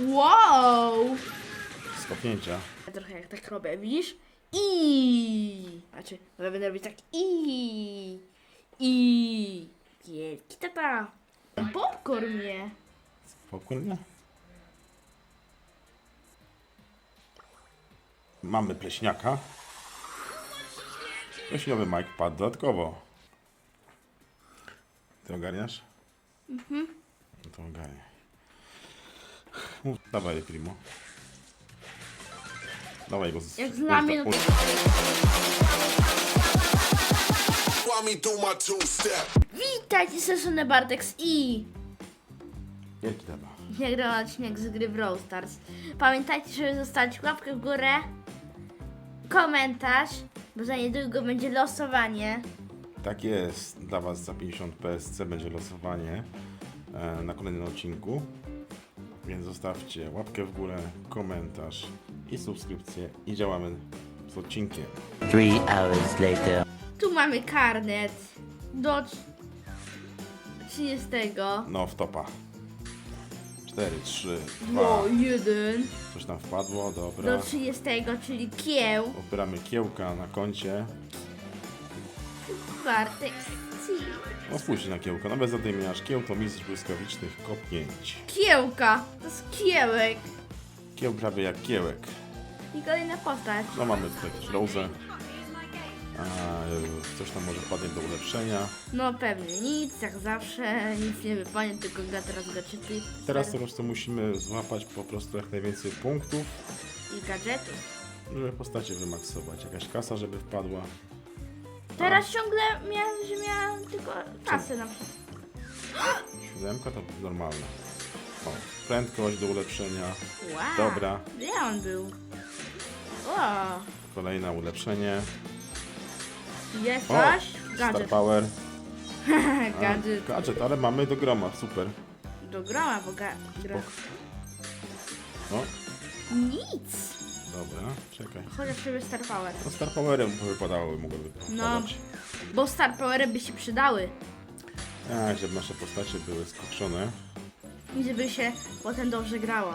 Wow! z kopnięcia. Trochę jak tak robię, widzisz? I. Znaczy, no będę robić tak i. I. Wielki tata. Popcorn mnie. Popcorn nie? Mamy pleśniaka. Pleśniowy Mike padł dodatkowo. Ty ogarniasz? Mhm. No to ogarniaj. Dawaj, Primo. Dawaj go z... Jak dla mnie, no to- me my step? Witajcie, sesony Bartex i. Wielki tata. Nagrał odcinek z gry Brawl Stars. Pamiętajcie, żeby zostawić łapkę w górę, komentarz, bo za niedługo będzie losowanie. Tak jest. Dla Was za 50 PSC będzie losowanie e, na kolejnym odcinku. Więc zostawcie łapkę w górę, komentarz i subskrypcję i działamy z odcinkiem. Three hours later. Tu mamy karnet do 30. No, w topa. 4, 3, 2. Do 1 Coś tam wpadło, dobra. do 30, czyli kieł. Odbieramy kiełka na koncie. Bartex. No spójrzcie na kiełka. Nawet zadymiarz kieł to mistrz błyskawicznych kopnięć. Kiełka. To jest kiełek. Kieł prawie jak kiełek. I kolejna postać. No mamy tutaj też Rose. A, coś tam może wpadnie do ulepszenia. No pewnie nic, jak zawsze. Nic nie wypadnie, tylko gra teraz gadżety. Teraz po prostu musimy złapać po prostu jak najwięcej punktów, I gadżetów. żeby postacie wymaksować. Jakaś kasa, żeby wpadła. Teraz ciągle miałem, że miałem tylko kasy na przykład. Siódemka to normalna. O, prędkość do ulepszenia. Wow. Dobra. Gdzie on był? O, Kolejne ulepszenie. jest O, coś? Star Gadżet. Power. A, Gadżet. Gadżet, ale mamy do groma, super. Do groma, bo ga... gra... No, Nic. Dobra, czekaj. Chociaż sobie Star Power. No Star Powerem wypadały, mogłyby No. Bo Star Powery by się przydały. A, żeby nasze postacie były skokszone. I żeby się potem dobrze grało.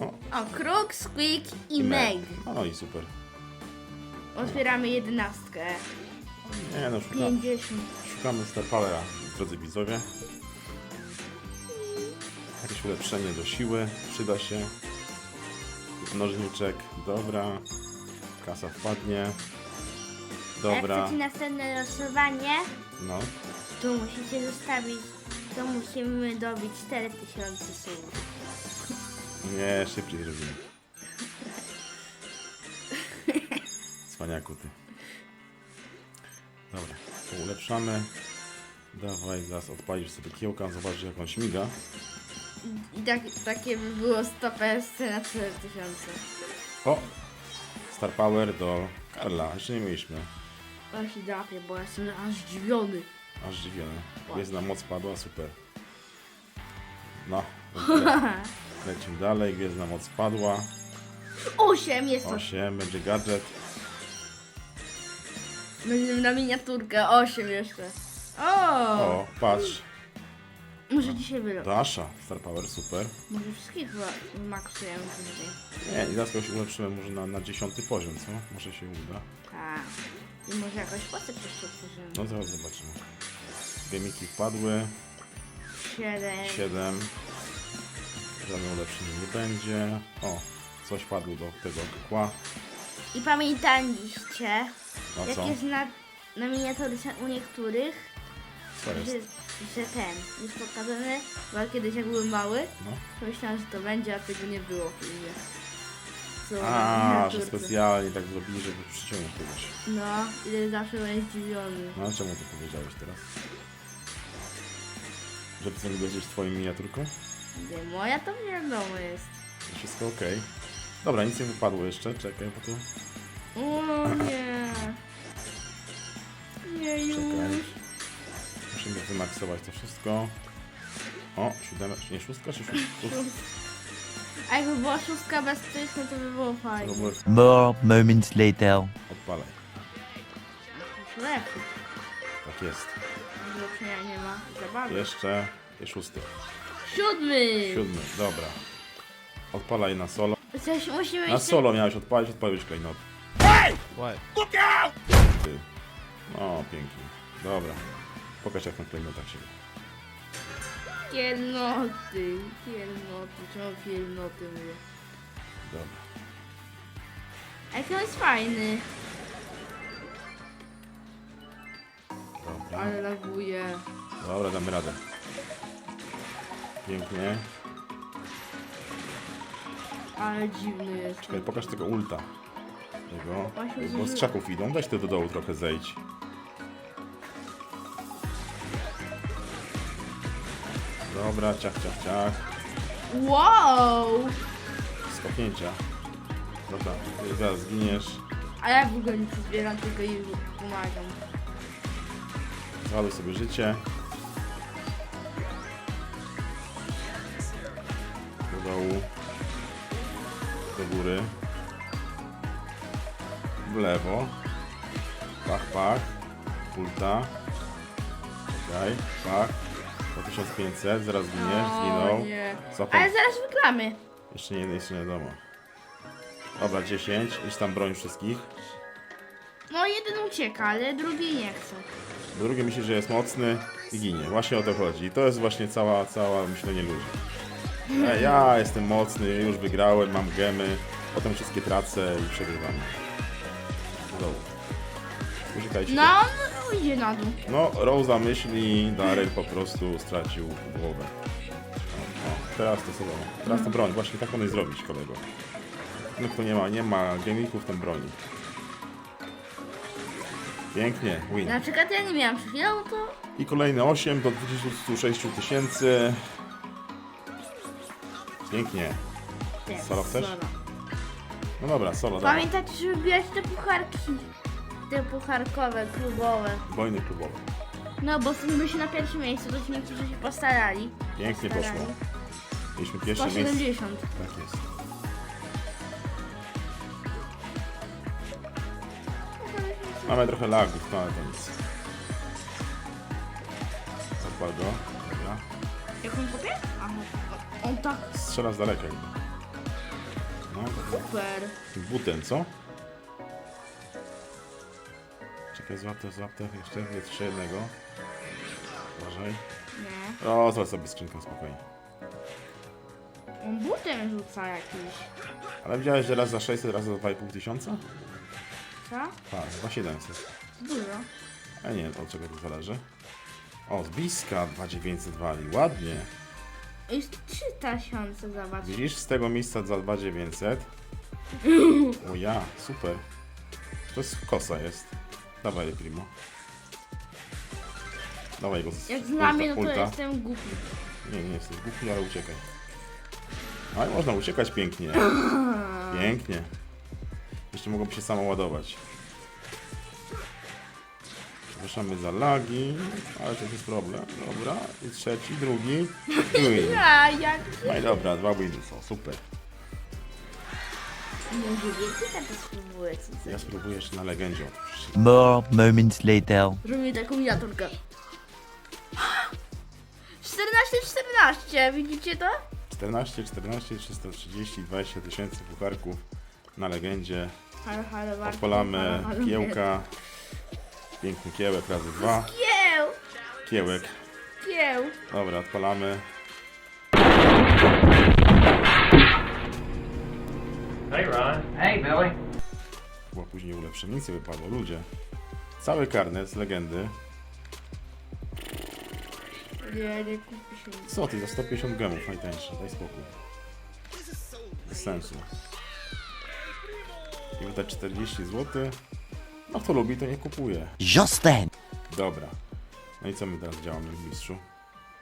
O, O, Kruk, Squeak i Meg. No i super. Otwieramy jedenastkę. Nie no, szuka, 50. szukamy Star Powera, drodzy widzowie. Jakieś ulepszenie do siły, przyda się. Nożniczek, dobra. Kasa wpadnie. Jak Dobra, chcecie następne losowanie, no. to musicie zostawić, to musimy dobić 4000 słów. Nie, szybciej zrobimy. Cwaniaku ty. Dobra, to ulepszamy. Dawaj, zaraz odpalisz sobie kiełka, zobaczysz jak on śmiga. I tak, takie by było 100 PSC na 4000. O! Star Power do Karla, jeszcze nie mieliśmy. Ja się drapię, bo ja jestem aż zdziwiony. Aż zdziwiony. Gwiezdna moc padła, super. No, lecimy dalej, gwiezdna moc padła. 8 jest to. 8, będzie gadżet. Będziemy na miniaturkę. 8 jeszcze. O! O, patrz, Może dzisiaj wylot. Dasha, Star Power, super. Może wszystkich chyba maksujemy tutaj. Nie, i zaraz kogoś ulepszymy może na, na dziesiąty poziom, co? Może się uda. Tak. I może jakoś postać jeszcze otworzymy. No zaraz zobaczymy. Gemiki wpadły, 7. 7. Żadne ulepszenie nie będzie. O, coś padło do tego kła. I pamiętajcie, A jak co? jest na, na miniaturce u niektórych, Co jest? że ten jest pokazany, bo ja kiedyś jak byłem mały, No. to myślałem, że to będzie, a tego nie było w filmie. Co na A, że miniaturce. specjalnie tak zrobili, żeby przyciągnąć kogoś. No, i zawsze byłem zdziwiony. No a czemu to powiedziałeś teraz? Że nie będziesz twoją miniaturką? Nie, moja to wiadomo jest. Wszystko ok. Dobra, nic nie wypadło jeszcze, czekaj, bo tu... O nie. Nie już. Czekaj. Musimy wymaksować to wszystko. O, siódema, nie szóstka, czy szóstka? A jakby była szóstka bez tych, no to by było fajnie. More moments later. odpalaj. Lepiej. Tak jest. Zlepszenia nie ma. Zabawy. Jeszcze szósty. Siódmy! Siódmy, dobra. Odpalaj na solo. Coś musimy Na jeszcze... solo miałeś odpalić, odpaliłeś klejnot. What? Ty. No, pięknie. Dobra. Pokaż jak na klejnotach się. Kielnoty, kielnoty, czemu kielnoty mówię? Dobra. Jaki on jest fajny, Dobra. ale laguje. Dobra, damy radę. Pięknie. Ale dziwny jest. Czekaj, pokaż tego ulta. Tego. Bo z krzaków idą. Weź ty do dołu trochę zejdź. Dobra, ciach, ciach, ciach. Wow! Skopnięcia. Dobra, ty zaraz zginiesz. A ja w ogóle nic nie zbieram, tylko im pomagam. Zładuj sobie życie. Do dołu. Do góry. W lewo. Pach, pach. Ulta. Czekaj, pach. Po 1500, zaraz zginiesz, zginął. nie. Ale zaraz wygramy. Jeszcze nie, jeszcze nie wiadomo. Dobra, 10. Idź tam broń wszystkich. No jeden ucieka, ale drugi nie chce. Drugie myśli, że jest mocny i ginie. Właśnie o to chodzi. I to jest właśnie cała, cała myślenie ludzi. E, ja jestem mocny, już wygrałem, mam gemy, potem wszystkie tracę i przegrywam. Dobra. Uciekajcie. No on no, idzie na dół. No, Rosa myśli, Darek po prostu stracił głowę. O, o, teraz to sobie. Teraz to broń, właśnie tak powinien zrobić, kolego. No kto nie ma, nie ma gemików, ten broni. Pięknie, win. Na przykład ja nie miałam przed chwilą, to... I kolejne 8 do 26 tysięcy. Pięknie. Nie, Solo chcesz? solo. No dobra, solo, dawaj. Pamiętajcie, żeby wbijać te pucharki. Te pucharkowe, klubowe. Wojny klubowe. No bo byliśmy się na pierwszym miejscu, to ci niektórzy się postarali. Pięknie Postarali. poszło. Mieliśmy pierwsze miejsce. 170. Tak jest. Mamy trochę lagów, no ale to nic. Odpal go. Dobra. Jak on kopie? Aha. On tak Strzela z daleka. jakby. No, dobra. super. Butem, co? Czekaj, złap to, złap to. Jeszcze jeszcze jednego. Uważaj. Nie. O, zobacz sobie skrzynkę spokojnie. On butem rzuca jakiś. Ale widziałeś, że raz za 600, raz za 2,5 tysiąca? Co? Tak, za 700. Dużo. A nie, od czego to zależy? O, z bliska 2900 wali, ładnie. Jest 3000, zobacz. Widzisz, z tego miejsca za 2900. O ja, super. To jest kosa jest. Dawaj, Primo. Dawaj go z Jak z mnie, no to jestem głupi. Nie, nie jesteś głupi, ale uciekaj. Ale można uciekać pięknie. Pięknie. Jeszcze mogą się samo ładować. Przepraszamy za lagi, ale to jest problem. Dobra, i trzeci, drugi. Win. A jak No i dobra, dwa winy są, super. Może więcej tak to spróbuję coś. Ja spróbuję jeszcze na legendzie otworzyć. More moments later. Zrobimy taką miniaturkę. 14, 14, widzicie to? 14, 14, 330, 20 tysięcy pucharków na legendzie. Halo, Odpalamy halo, halo, kiełka. Piękny kiełek razy dwa. Kieł, Kiełek. kieł. Dobra, odpalamy. Chyba później ulepszymy. Nic nie wypadło, ludzie. Cały karnet z legendy. Nie, nie kupi się nic. Co ty, za 150 gemów najtańsze, daj spokój. Bez sensu. I wydać 40 zł. No kto lubi, to nie kupuje. Just then. Dobra. No i co my teraz działamy, mistrzu?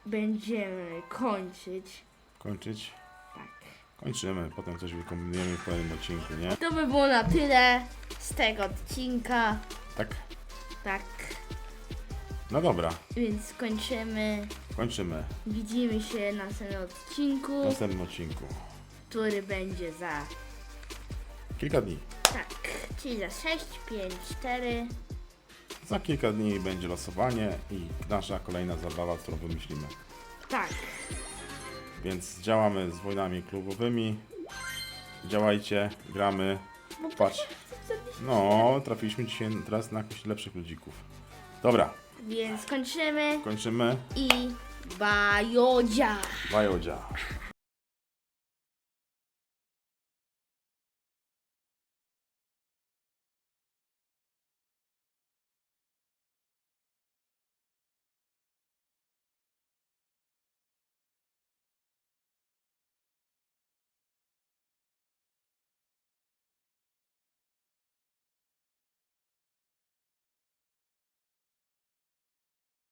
Będziemy kończyć. Kończyć? Kończymy, potem coś wykombinujemy w kolejnym odcinku, nie? To by było na tyle z tego odcinka. Tak? Tak. No dobra, Więc kończymy. kończymy Widzimy się na następnym w odcinku, następnym odcinku. który będzie za. Kilka dni. Tak, czyli za 6, 5, 4. Za kilka dni będzie losowanie i nasza kolejna zabawa, którą wymyślimy. Tak. Więc działamy z wojnami klubowymi. Działajcie, gramy. Patrz. No, trafiliśmy dzisiaj teraz na jakichś lepszych ludzików. Dobra, Więc kończymy kończymy. i bajodzia. Bajodzia.